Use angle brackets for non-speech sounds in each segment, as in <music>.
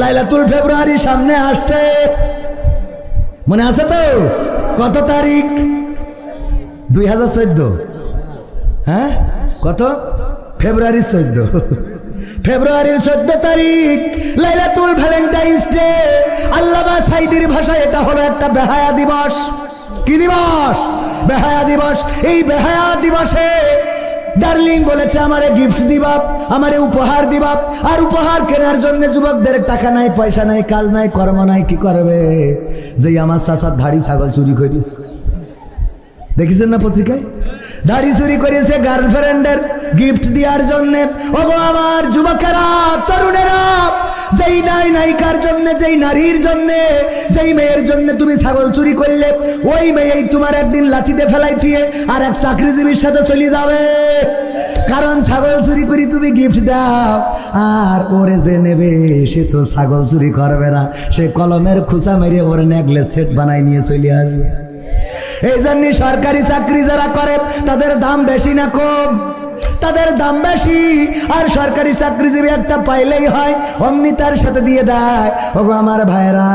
লাইলাতুল ফেব্রুয়ারি সামনে আসছে। মনে আছে তো? কত তারিখ? দুই হাজার চোদ্দ। হ্যাঁ? কত? ফেব্রুয়ারি চোদ্দ। ফেব্রুয়ারির চোদ্দ তারিখ, লাইলাতুল ভ্যালেন্টাইন্স ডে। আল্লামা সাইদির ভাষায় এটা হলো একটা বেহায়া দিবস। কি দিবস? বেহায়া দিবস। এই বেহায়া দিবসে ডার্লিং বলেছে, আমারে গিফট দিবাপ আমারে উপহার দিবাপ আর উপহার কেনার জন্য যুবকদের টাকা নাই, পয়সা নাই কাল নাই, কর্ম নাই, কি করবে? যে আমার চাষার ধাড়ি ছাগল চুরি করিস দেখেছেন না পত্রিকায়? দাড়ি চুরি করেছে গার্লফ্রেন্ডের গিফট দেওয়ার জন্য। ওগো আমার যুবকেরা, তরুণেরা যেই নাই নায়িকার জন্য, যেই নারীর জন্য, যেই মেয়ের জন্য তুমি ছাগল চুরি করলে, ওই মেয়েই তোমার একদিন লাঠিতে ফেলাই দিয়ে আর এক চাকরিজীবীর সাথে চলে যাবে। কারণ ছাগল চুরি করি তুমি গিফট দাও, আর ওরে যে নেবে, সে তো ছাগল চুরি করবে না। সে কলমের খুসা মেরে ওর নেকলেস সেট বানাই নিয়ে চলে আসবে। এই জন্য সরকারি চাকরি যারা করে, তাদের দাম বেশি না কম তাদের দাম বেশি, আর সরকারি চাকরিজীবী একটা পাইলেই হয়, অমনি তার সাথে দিয়ে দেয়। ওগো আমার ভাইরা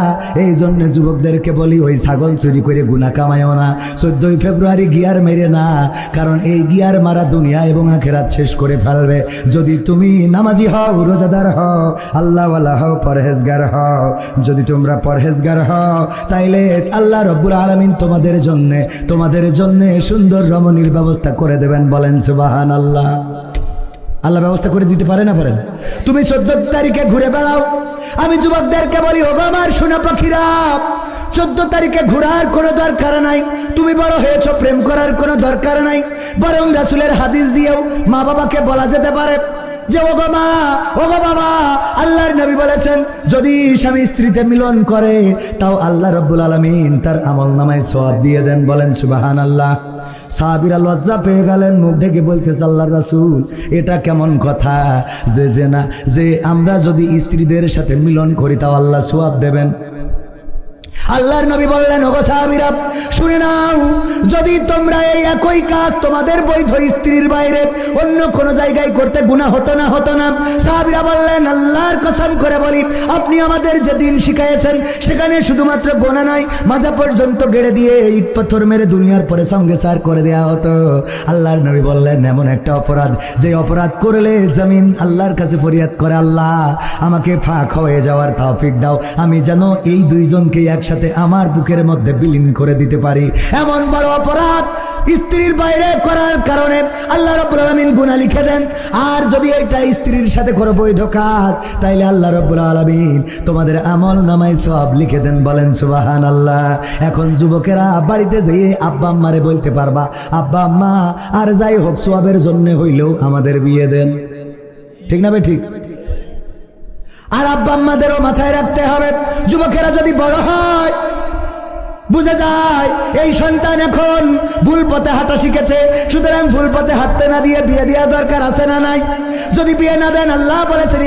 এই জন্য যুবকদেরকে বলি, ওই ছাগল চুরি করে গুণা কামায়ও না। চোদ্দই ফেব্রুয়ারি গিয়ার মেরে না, কারণ এই গিয়ার মারা দুনিয়া এবং আখেরাত শেষ করে ফেলবে। যদি তুমি নামাজি হও, রোজাদার হও, আল্লাহওয়ালা হও, পরহেজগার হও, যদি তোমরা পরহেজগার হও, তাইলে আল্লাহ রব্বুল আলমিন তোমাদের জন্যে তোমাদের জন্যে সুন্দর রমণীর ব্যবস্থা করে দেবেন বলেন সুবাহান আল্লাহ আল্লাহ ব্যবস্থা করে দিতে পারে না পারেন তুমি চোদ্দ তারিখে ঘুরে বেড়াও। আমি যুবকদেরকে বলি, ওগো আমার সোনা পাখিরা, চোদ্দ তারিখে ঘোরার কোনো দরকার নাই। তুমি বড় হয়েছ, প্রেম করার কোনো দরকার নাই। বরং রাসুলের হাদিস দিয়েও মা বাবাকে বলা যেতে পারে যে, ওগো মা, ওগো বাবা বলেছেন, যদি স্বামী স্ত্রীতে মিলন করে, তাও আল্লাহ রব্বুল আলমিন তার আমল নামায় সব দিয়ে দেন। বলেন সুবাহান আল্লাহ সাহাবিরা লজ্জা পেয়ে গেলেন, মুখ ঢেকে বলতে আল্লাহ রাসুল, এটা কেমন কথা? যে যে না যে আমরা যদি স্ত্রীদের সাথে মিলন করি, তাও আল্লাহ সোয়াব দেবেন। আল্লাহর নবী বললেন, ওগো সাহাবিরা, শুনে নাও, যদি তোমরা এই একই কাজ তোমাদের বৈধ স্ত্রীর বাইরে অন্য কোন জায়গায় করতে গুণা হতো না হতো না। সাহাবিরা বললেন, আল্লাহর কসম করে বলি, আপনি আমাদের যে দিন শিখাইয়েছেন, সেখানে শুধুমাত্র গোনা নয়, মাজা পর্যন্ত গেড়ে দিয়ে ইট পাথর মেরে দুনিয়ার পরে সঙ্গে সার করে দেওয়া হতো। আল্লাহর নবী বললেন, এমন একটা অপরাধ, যে অপরাধ করলে জমিন আল্লাহর কাছে ফরিয়াদ করে আল্লাহ। আমাকে ফাঁক হয়ে যাওয়ার তৌফিক দাও। আমি যেন এই দুইজনকে একসাথে আমার বুকের মধ্যে বিলীন করে দিতে পারি। এমন বড় অপরাধ স্ত্রীর বাইরে করার কারণে আল্লাহ রব্বুল আলমিন গুণা লিখে দেন, আর যদি এটা স্ত্রীর সাথে করো বৈধ কাজ, তাইলে আল্লাহ রব্বুল আলমিন তোমাদের আমল নামাই সব লিখে দেন বলেন সুবাহান আল্লাহ এখন যুবকেরা বাড়িতে যেয়ে আব্বা আম্মারে বলতে পারবা, আব্বা আম্মা, আর যাই হোক সোয়াবের জন্য হইলেও আমাদের বিয়ে দেন। ঠিক না ভাই ঠিক? আর আব্বা আম্মাদেরও মাথায় রাখতে হবে। যুবকেরা যদি বড় হয়, বুঝে যায়, এই সন্তান এখন ভুল পথে হাঁটা শিখেছে, সুতরাং ভুল পথে হাঁটতে না দিয়ে বিয়ে দেওয়া দরকার আছে না নাই? যদি বিয়ে না দেন, আল্লাহ বলেছেন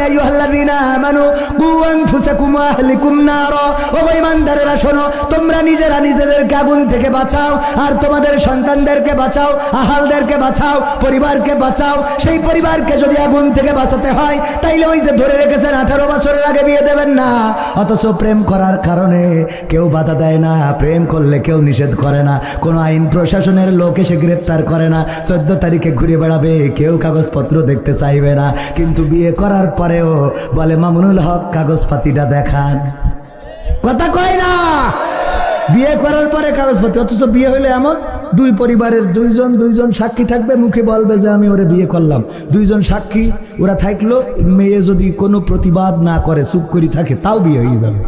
ঈমানদারেরা, শোনো, তোমরা নিজেরা নিজেদেরকে আগুন থেকে বাঁচাও, আর তোমাদের সন্তানদেরকে বাঁচাও, আহালদেরকে বাঁচাও, পরিবারকে বাঁচাও। সেই পরিবারকে যদি আগুন থেকে বাঁচাতে হয়, তাইলে ওই যে ধরে রেখেছেন, আঠারো বছরের আগে বিয়ে দেবেন না। অথচ প্রেম করার কারণে কেউ বাধা দেয় না, প্রেম করলে কেউ নিষেধ করে না। কোনো আইন প্রশাসনের লোক এসে গ্রেপ্তার করে না। চোদ্দ তারিখে ঘুরে বেড়াবে, কেউ কাগজপত্র দেখতে চাইবে না। কিন্তু বিয়ে করার পরেও বলে, মামুনুল হক, কাগজপাতিটা দেখান। কথা কয় না। বিয়ে করার পরে কাগজপত্র অথচ বিয়ে হলে এমন, দুই পরিবারের দুইজন দুইজন সাক্ষী থাকবে, মুখে বলবে যে, আমি ওরে বিয়ে করলাম। দুইজন সাক্ষী, ওরা থাকল, মেয়ে যদি কোনো প্রতিবাদ না করে, চুপ করি থাকে, তাও বিয়ে হয়ে যাবে।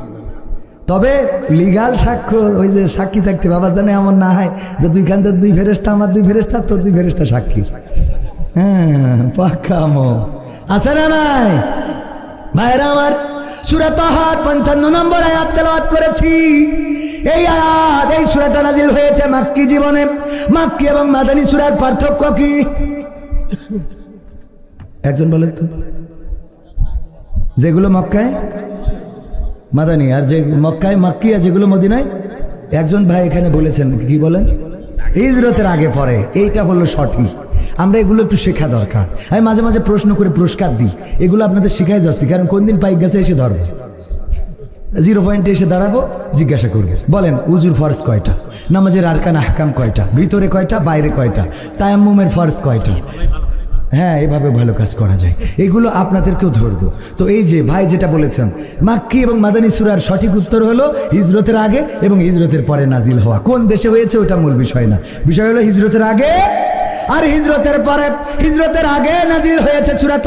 তবে লিগাল সাক্ষ্য, ওই যে সাক্ষী থাকতে, বাবা জানে এমন না হয় যে, দুইখান থেকে দুই ফেরেস্তা আমার দুই ফেরেস্তা তোর দুই ফেরেস্তা সাক্ষী। হ্যাঁ আছে না নাই? ভাইরা আমার সুরাত পঞ্চান্ন করেছি। এই এই সুরাটা হয়েছে মাক্কি জীবনে। মাক্কি এবং মাদানী সুরার পার্থক্য কি? একজন বলে তো। যেগুলো মক্কায়, মাদানী, আর যে মক্কায় মাক্কি আর যেগুলো মদিনায়, একজন ভাই এখানে বলেছেন, কি বলেন? হিজরতের আগে পরে, এইটা হলো সঠিক। আমরা এগুলো একটু শেখা দরকার। আমি মাঝে মাঝে প্রশ্ন করে পুরস্কার দিই। এগুলো আপনাদের শেখাই যাচ্ছি, কারণ কোন দিন পাইক গেছে এসে ধরবে। জিরো পয়েন্টে এসে দাঁড়াবো, জিজ্ঞাসা করবে। বলেন, উজুর ফরজ কয়টা? নামাজের আরকান আহকাম কয়টা? ভিতরে কয়টা, বাইরে কয়টা? তায়াম্মুমের ফরজ কয়টা? হ্যাঁ এভাবে ভালো কাজ করা যায়। এগুলো আপনাদেরকেও ধরবো। তো এই যে ভাই যেটা বলেছেন, মাক্কি এবং মাদানী সুরার সঠিক উত্তর হলো হিজরতের আগে এবং হিজরতের পরে নাজিল হওয়া। কোন দেশে হয়েছে ওটা মূল বিষয় না। বিষয় হলো হিজরতের আগে আর হিজরতের পরে হিজরতের আগে নাজিল হয়েছে সুরাত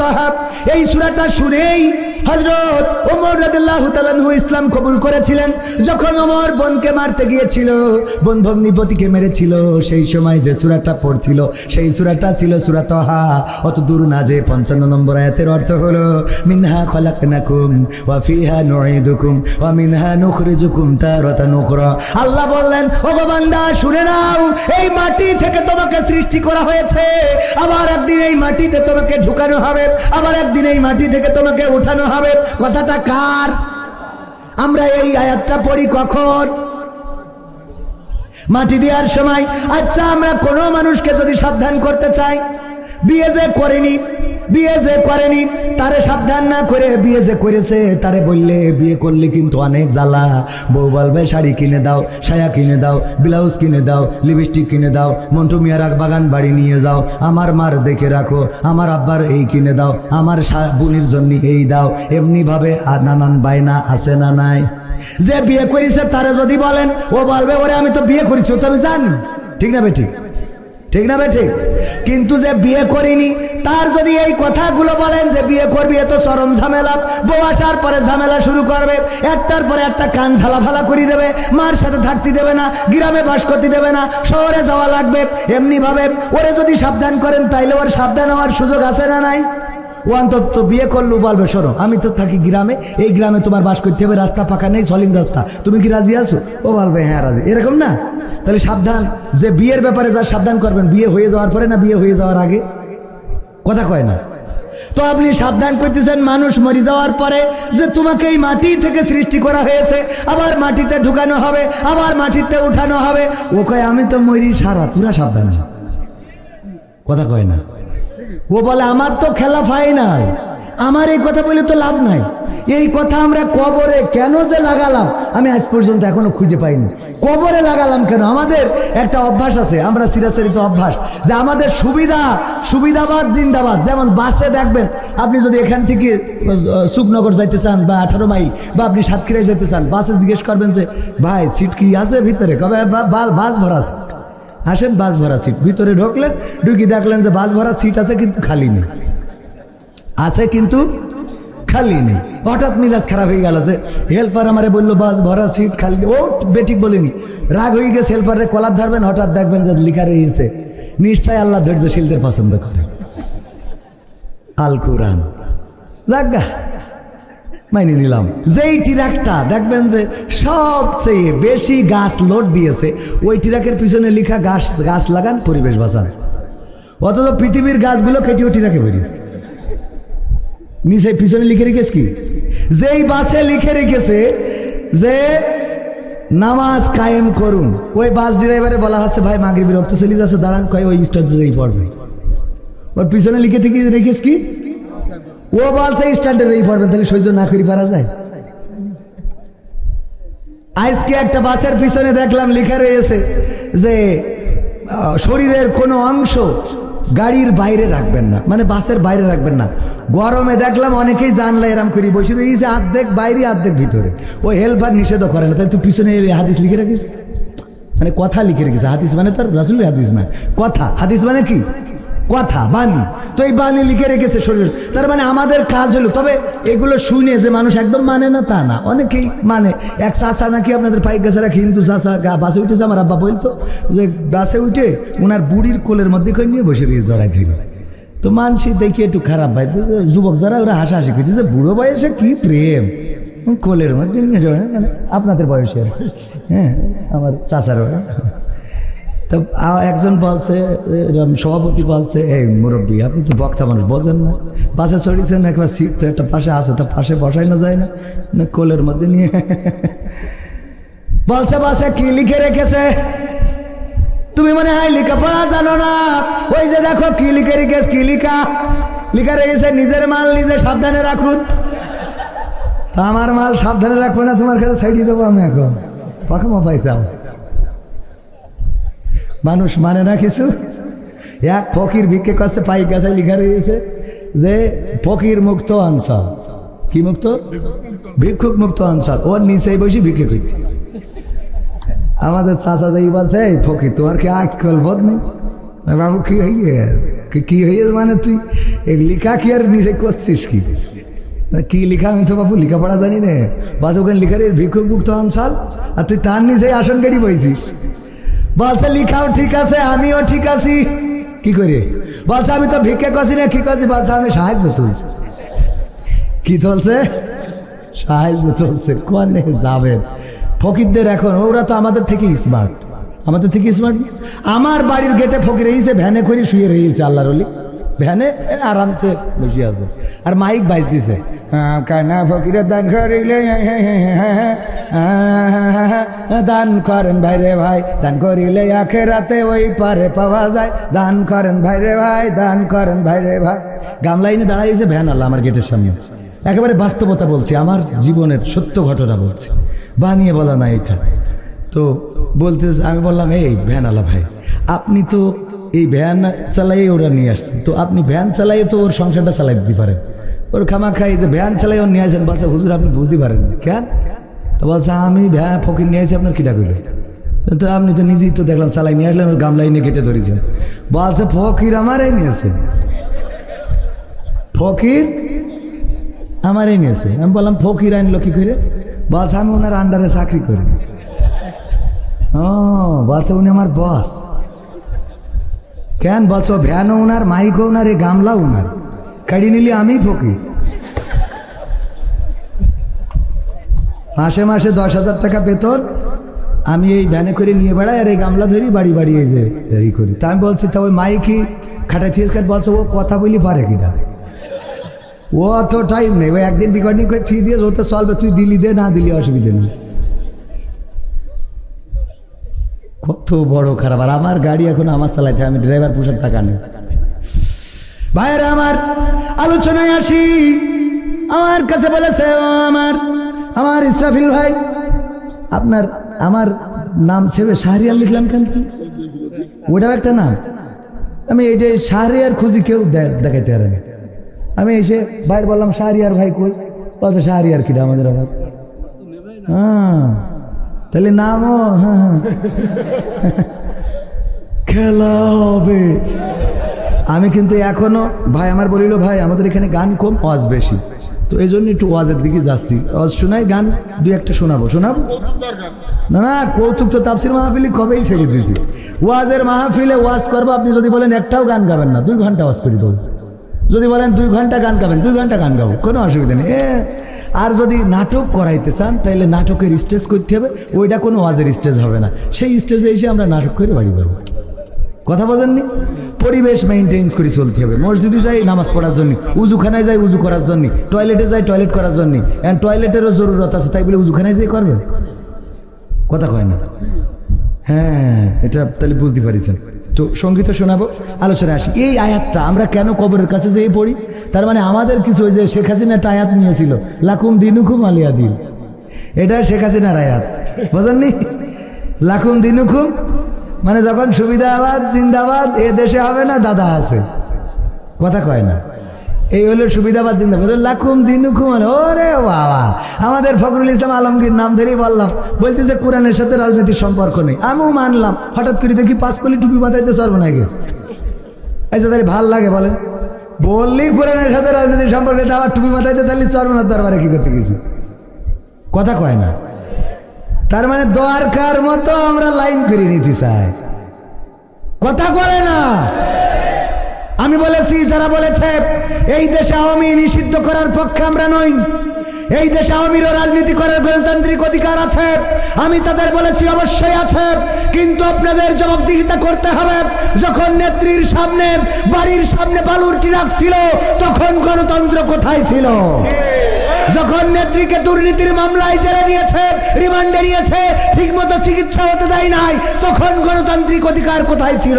এই সুরাটা শুনেই হজরত ওমর রাদিল্লাহু তাআলাহু ইসলাম কবুল করেছিলেন। যখন ওমর বোনকে মারতে গিয়েছিল, বোন ভগ্নিপতিকে মেরেছিল, সেই সময় যে সূরাটা পড়ছিল, সেই সূরাটা ছিল সূরা তহা। অত দূর না যে পঞ্চান্ন নম্বর আয়াতের অর্থ হলো, মিনহা খলাকনাকুম ওয়া ফিহা নুঈদুকুম ওয়া মিনহা নুখরিজুকুম তারাতান উখরা। আল্লাহ বললেন ও বান্দা, শুনে নাও, এই মাটি থেকে তোমাকে সৃষ্টি করা হয়েছে। আবার একদিন এই মাটিতে তোমাকে ঢুকানো হবে, আবার একদিন এই মাটি থেকে তোমাকে উঠানো হবে। কথাটা কার? আমরা এই আয়াতটা পড়ি কখন? মাটি দেওয়ার সময়। আচ্ছা আমরা কোনো মানুষকে যদি সাবধান করতে চাই, বিয়ে যে করেনি বিয়ে যে করেনি, তারে সাবধান না করে বিয়ে যে করেছে, তারে বললে বিয়ে করলে কিন্তু অনেক জ্বালা। বউ বলবে, শাড়ি কিনে দাও, সায়া কিনে দাও, ব্লাউজ কিনে দাও, লিপস্টিক কিনে দাও, মন্টু মিয়ার বাগান বাড়ি নিয়ে যাও, আমার মার দেখে রাখো, আমার আব্বার এই কিনে দাও, আমার বোনের জন্য এই দাও। এমনিভাবে নানান বায়না আছে না নাই। যে বিয়ে করেছে, তারা যদি বলেন, ও বলবে, ওরে আমি তো বিয়ে করেছি তো আমি জানি। ঠিক না বে ঠিক না ভাই ঠিক? কিন্তু যে বিয়ে করিনি, তার যদি এই কথাগুলো বলেন যে বিয়ে করবি এত চরম ঝামেলা। বউ আসার পরে ঝামেলা শুরু করবে, একটার পরে একটা কান ঝালা ফালা করে দেবে, মার সাথে থাকতে দেবে না, গ্রামে বাস করতে দেবে না, শহরে যাওয়া লাগবে। এমনিভাবে ওরে যদি সাবধান করেন, তাইলে ওর সাবধান হওয়ার সুযোগ আছে না নাই? ও অন্তত বিয়ে করল, বলবে শোনো আমি তো থাকি গ্রামে, এই গ্রামে তোমার বাস করতে হবে, রাস্তা পাকা নেই, সলিং রাস্তা। তুমি কি রাজি আছো? ও বলবে হ্যাঁ রাজি। এরকম না? তাহলে সাবধান, যে বিয়ের ব্যাপারে যা সাবধান করবেন, বিয়ে হয়ে যাওয়ার পরে না বিয়ে হয়ে যাওয়ার আগে? কথা কয় না। তো আপনি সাবধান করতেছেন, মানুষ মরে যাওয়ার পরে যে তোমাকে এই মাটি থেকে সৃষ্টি করা হয়েছে, আবার মাটিতে ঢুকানো হবে, আবার মাটিতে উঠানো হবে। ও কয়, আমি তো মরি সারা, তুরা সাবধান কথা কয় না। ও বলে, আমার তো খেলা ফাইনাল আমার এই কথা বলে তো লাভ নাই। এই কথা আমরা কবরে কেন যে লাগালাম, আমি আজ পর্যন্ত এখনও খুঁজে পাইনি। কবরে লাগালাম কেন? আমাদের একটা অভ্যাস আছে, আমরা সিরাসরিত অভ্যাস, যে আমাদের সুবিধা, সুবিধাবাদ জিন্দাবাদ। যেমন বাসে দেখবেন, আপনি যদি এখান থেকে সুখনগর যাইতে চান বা আঠারো মাইল, বা আপনি সাতক্ষীরায় যেতে চান, বাসে জিজ্ঞেস করবেন যে, ভাই, সিট কি আছে ভিতরে? কবে বাস ভরা আছে। আসেন বাস ভরা সিট ভিতরে ঢুকলেন, ঢুকি দেখলেন যে বাস ভরা সিট আছে কিন্তু খালি নেই। আছে কিন্তু খালি নেই। হঠাৎ মিজাজ খারাপ হয়ে গেল যে হেল্পার আমারে বলল, বাস ভরা সিট খালি ও বেঠিক বলিনি। রাগ হয়ে গেছে হেল্পারে কলার ধরবেন, হঠাৎ দেখবেন যে লিখা রয়েছে, নিশ্চয় আল্লাহ ধৈর্যশীলদের পছন্দ করে। আল কোরআন লাগা মাইনে নিলাম। যেই ট্রাকটা দেখবেন যে সবচেয়ে বেশি গাছ লোড দিয়েছে, ওই ট্রাকের পিছনে লেখা গাছ গাছ লাগান, পরিবেশ বাঁচান। অথচ পৃথিবীর গাছগুলো কেটেও ট্রাকে বেরিয়েছে নিচে পিছনে লিখে রেখেছে কি? যেই বাসে লিখে রেখেছে যে নামাজ কায়েম করুন। ওই বাস ড্রাইভারে বলা হচ্ছে, ভাই মাগরি বিরক্ত চলে যাচ্ছে, দাঁড়ান, কয়, ওই স্টার্টেই পড়বে। ওর পিছনে লিখে থেকে রেখেছ কি? ও বলছে স্ট্যান্ডার্ডেই পড়বে তাহলে সহ্য না করি, পারা যায়। আজকে একটা বাসের পিছনে দেখলাম, লেখা রয়েছে যে শরীরের কোনো অংশ গাড়ির বাইরে রাখবেন না। মানে বাসের বাইরে রাখবেন না। গরমে দেখলাম অনেকেই জানলা এরাম করি বসে রয়েছে আর্ধেক বাইরে, আর্ধেক ভিতরে। ও হেল্পার নিষেধও করে না। তাই তুই পিছনে এই হাদিস লিখে রাখিস? মানে কথা লিখে রেখেছে হাদিস মানে তার রাসুল হাদিস না। কথা। হাদিস মানে কি? কথা, বাণী। তো এই বাণী লিখে রেখেছে শরীর। তার মানে আমাদের কাজ হলো, তবে এগুলো শুনে যে মানুষ একদম মানে না তা না, অনেকেই মানে। এক চাষা নাকি আপনাদের পাইক গাছের এক হিন্দু চাষা গা- বাসে উঠেছে, আমার আব্বা বলতো যে বাসে উঠে ওনার বুড়ির কোলের মধ্যে করে নিয়ে বসে রয়েছে জড়াই ধরে। তো মানসি দেখি একটু খারাপ ভাই যুবক যারা, ওরা হাসাহাসি করছে যে বুড়ো বয়সে কি প্রেম। কোলের মধ্যে মানে আপনাদের বয়সে হ্যাঁ আমার চাচার বয়স তো একজন বলছে সভাপতি বলছে, এই মুরব্বী, আপনি তো বক্তা মানুষ, বোঝেন না। পাশে চড়িয়েছেন একবার সিট তো একটা পাশে আছে, তা পাশে বসাই না যায় না না কোলের মধ্যে নিয়ে <laughs> বলছে, বাসে কি লিখে রেখেছে? তুমি মনে হয় লেখাপড়া জানো না। ওই যে দেখো, কি লিখে রেখেছে, কি লিখা? লিখা রেখেছে, নিজের মাল নিজে সাবধানে রাখুন। তা আমার মাল সাবধানে রাখবে না, তোমার কাছে সাইডে দেবো আমি এখন। পাখামা পাইছাও মানুষ মানে না কিছু? এক ফকির ভিক্ষে কাছে পাই গাছে লিখা রয়েছে যে, ফকির মুক্ত অঞ্চল কি মুক্ত? ভিক্ষুক মুক্ত অঞ্চল ওর নিচে বসে ভিক্ষে করতে আমাদের চাচা যাই বলছে, এই ফকির তোমার কি আজকাল বোধ নেই বাবু, কি হইয়ে? কি- হইয়ে মানে তুই? এই লিখা কি আর নিজে করছিস কি? কি লিখা আমি তো বাবু, লেখাপড়া জানি না। বাস ওখানে লিখা রে ভিক্ষুক মুক্ত অঞ্চল আর তুই তার নিজেই আসন গাড়ি বইছিস? বলছে লিখাও ঠিক আছে আমিও ঠিক আছি কি করে বলছে আমি তো ভিক্ষে করছি না কি করছি বলছে আমি সাহায্য তুলছি কি চলছে সাহায্য চলছে কোনে যাবেন ফকিরদের এখন ওরা তো আমাদের থেকে স্মার্ট আমাদের থেকে স্মার্ট আমার বাড়ির গেটে ফকির রয়েছে ভ্যানে করে শুয়ে রয়েছে আল্লাহর অলি ভ্যানে আরামসে বসে আছে আর মাইক বাজতেছে কানা ফকিরের দান করিলে দান করেন ভাইরে ভাই, দান করিলে আখে রাতে ওই পারে পাওয়া যায়। দান করেন ভাইরে ভাই, দান করেন ভাইরে ভাই। গামলাইনে দাঁড়াইছে ভ্যান আল্লাহ আমার গেটের সামনে। একেবারে বাস্তবতা বলছি, আমার জীবনের সত্য ঘটনা বলছি। বানিয়ে বলা না এটা। তো বলতে আমি বললাম, এই ভ্যান আলা ভাই, আপনি তো এই ভ্যান চালাই ওরা নিয়ে আসছেন। তো আপনি ভ্যান চালাই তো ওর সংসারটা চালাই দিতে পারেন। ওর খামা খাই যে ভ্যান চালাই ওর নিয়ে আসেন বলছে হুজুর, আপনি বুঝতে পারেন। কেন? তো বলছে, আমি ভ্যান ফকির নিয়ে আসি আপনার কিটা কইল? তো আপনি তো নিজেই তো দেখলাম, সালাই নিয়ে আসলেন ওর গামলাই নিয়ে কেটে ধরেছেন বলছে, ফকির আমারই নিয়েছে ফকির আমারই নিয়েছে আমি বললাম, ফকির আনলো কি করে? বলছে, আমি ওনার আন্ডারে চাকরি করি। ও, বলছে, উনি আমার বস কেন? বলছো ভ্যানও ওনার মাইকও ওনার এই গামলা ওনার কাড়ি নিলে আমি ফকির। মাসে মাসে দশ হাজার টাকা বেতন। আমি এই ভ্যানে করে নিয়ে বেড়াই আর এই গামলা ধরি বাড়ি বাড়ি এই যে এই করি। তা আমি বলছি, তা ওই মাইকি খাটাই থিয়েস বলছে, ও কথা বলি পারে কিনা? ও অত টাইম নেই। ওই একদিন রেকর্ডিং করে ঠিক দিয়ে ওতে চলবে তুই দিলি দে, না দিলি অসুবিধে নেই। কত বড় খারাপ। আর আমার গাড়ি এখন আমার চালাইতে আমি ড্রাইভার পোশাক টাকা নেই। ভাইয়েরা আমার, আলোচনায় আসি। আমার কাছে বলেছে, ও আমার আমার ইসরাফিল ভাই, আপনার, আমার নাম সেবে শাহরিয়ার লিখলাম কেন? ওটাও একটা নাম আমি এইটাই শাহরিয়ার খুঁজি কেউ দেখাইতে পারে না। আমি এসে বাইর বললাম, শাহরিয়ার ভাই কই? বলতো শাহরিয়ার কিটা আমাদের আবার? হ্যাঁ তাহলে নামও হ্যাঁ হ্যাঁ। খেলা হবে। আমি কিন্তু এখনও, ভাই আমার বলিল, ভাই, আমাদের এখানে গান কম ওয়াজ বেশি। তো এই জন্য একটু ওয়াজের দিকে যাচ্ছি। ওয়াজ শোনাই, গান দুই একটা শোনাবো। শোনাবো? না না, কৌতুক তো তাপসির মাহফিলি কবেই ছেড়ে দিয়েছি। ওয়াজের মাহফিলে ওয়াজ করব, আপনি যদি বলেন একটাও গান গাবেন না, দুই ঘণ্টা ওয়াজ করি দেবো যদি বলেন দুই ঘণ্টা গান গাবেন, দুই ঘণ্টা গান গাবো, কোনো অসুবিধা নেই। আর যদি নাটক করাইতে চান তাহলে নাটকের স্টেজ করতে হবে, ওইটা কোনো ওয়াজের স্টেজ হবে না। সেই স্টেজে এসে আমরা নাটক করে বাড়ি যাব। কথা বলেননি? পরিবেশ মেনটেন্স করে চলতে হবে। মসজিদে যাই নামাজ পড়ার জন্য, উজুখানায় যাই উজু করার জন্য টয়লেটে যাই টয়লেট করার জন্য। অ্যান্ড টয়লেটেরও জরুরত আছে, তাই বলে উজুখানায় যাই করবে? কথা কয় না। হ্যাঁ এটা তাহলে বুঝতে পারিছেন। তো সংগীত শোনাবো, আলোচনায় আসি। এই আয়াতটা আমরা কেন কবরের কাছে যেয়ে পড়ি? তার মানে আমাদের কিছু ওই যে শেখ হাসিনা একটা আয়াত নিয়েছিল, লাকুম দিনুকুম আলিয়া দিল। এটা শেখ হাসিনার আয়াত। বোঝেননি? লাকুম দিনুকুম মানে যখন সুবিধাবাদ, জিন্দাবাদ, এ দেশে হবে না, দাদা আছে। কথা কয় না। এই হলো সুবিধাবাদ, জিন্দাবাদ। লাখুম দিনুকুম ওরে বাবা। আমাদের ফখরুল ইসলাম আলমগীর নাম ধরেই বললাম, বলতেছে কোরআনের সাথে রাজনীতির সম্পর্ক নেই। আমিও মানলাম, হঠাৎ করে দেখি পাঁচ কলি টুপি মাথাইতে সর্বনাই গেছে আচ্ছা তাহলে ভালো লাগে বলে বললি কোরআনের সাথে রাজনীতির সম্পর্কে আবার টুপি মাথাইতে, তাহলে সর্বনাথ দরবারে কি করতে গেছি? কথা কয় না। তার মানে দরকার মতো আমরা লাইন করে নিতে চাই। কথা করে না। আমি বলেছি, যারা বলেছে, এই দেশে আওয়ামী নিষিদ্ধ করার পক্ষে আমরা নই, এই দেশে আওয়ামীরও রাজনীতি করার গণতান্ত্রিক অধিকার আছে, আমি তাদের বলেছি অবশ্যই আছে, কিন্তু আপনাদের জবাবদিহিতা করতে হবে। যখন নেত্রীর সামনে, বাড়ির সামনে বালুর ট্রাক ছিল, তখন গণতন্ত্র কোথায় ছিল? যখন নেত্রীকে দুর্নীতির মামলায় জেলে দিয়েছে, রিমান্ডে নিয়েছে, ঠিকমতো চিকিৎসা হতে দেয় নাই, তখন গণতান্ত্রিক অধিকার কোথায় ছিল?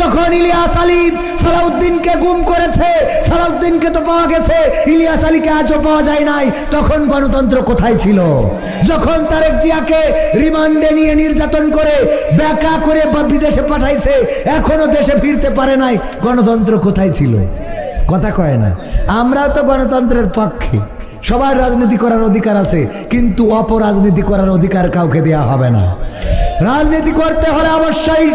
যখন ইলিয়াস আলী সালাউদ্দিনকে গুম করেছে, সালাউদ্দিনকে তো পাওয়া গেছে, ইলিয়াস আলীকে আজও পাওয়া যায় নাই, তখন গণতন্ত্র কোথায় ছিল? যখন তারেক জিয়াকে রিমান্ডে নিয়ে নির্যাতন করে, ব্যাকা করে বা বিদেশে পাঠাইছে, এখনও দেশে ফিরতে পারে নাই, গণতন্ত্র কোথায় ছিল? কথা কয় না। আমরাও তো গণতন্ত্রের পক্ষে। সবার রাজনীতি করার অধিকার আছে, কিন্তু অপরাজনীতি করার অধিকার কাউকে দেওয়া হবে না। রাজনীতি করতে হলে অবশ্যই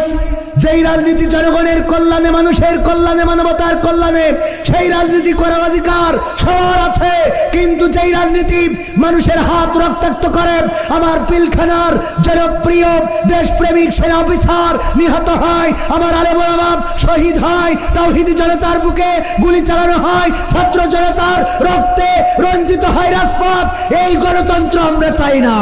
যেই রাজনীতি জনগণের কল্যাণে, মানুষের কল্যাণে, মানবতার কল্যাণে, সেই রাজনীতি করার অধিকার সবার আছে। কিন্তু যেই রাজনীতি মানুষের হাত রক্তাক্ত করে, আমার পিলখানার জনপ্রিয় দেশপ্রেমিক সেনা অফিসার নিহত হয়, আমার আলেমাম শহীদ হয়, তাওহিদি জনতার বুকে গুলি চালানো হয়, ছাত্র জনতার রক্তে রঞ্জিত হয় রাজপথ। এই গণতন্ত্র আমরা চাই না।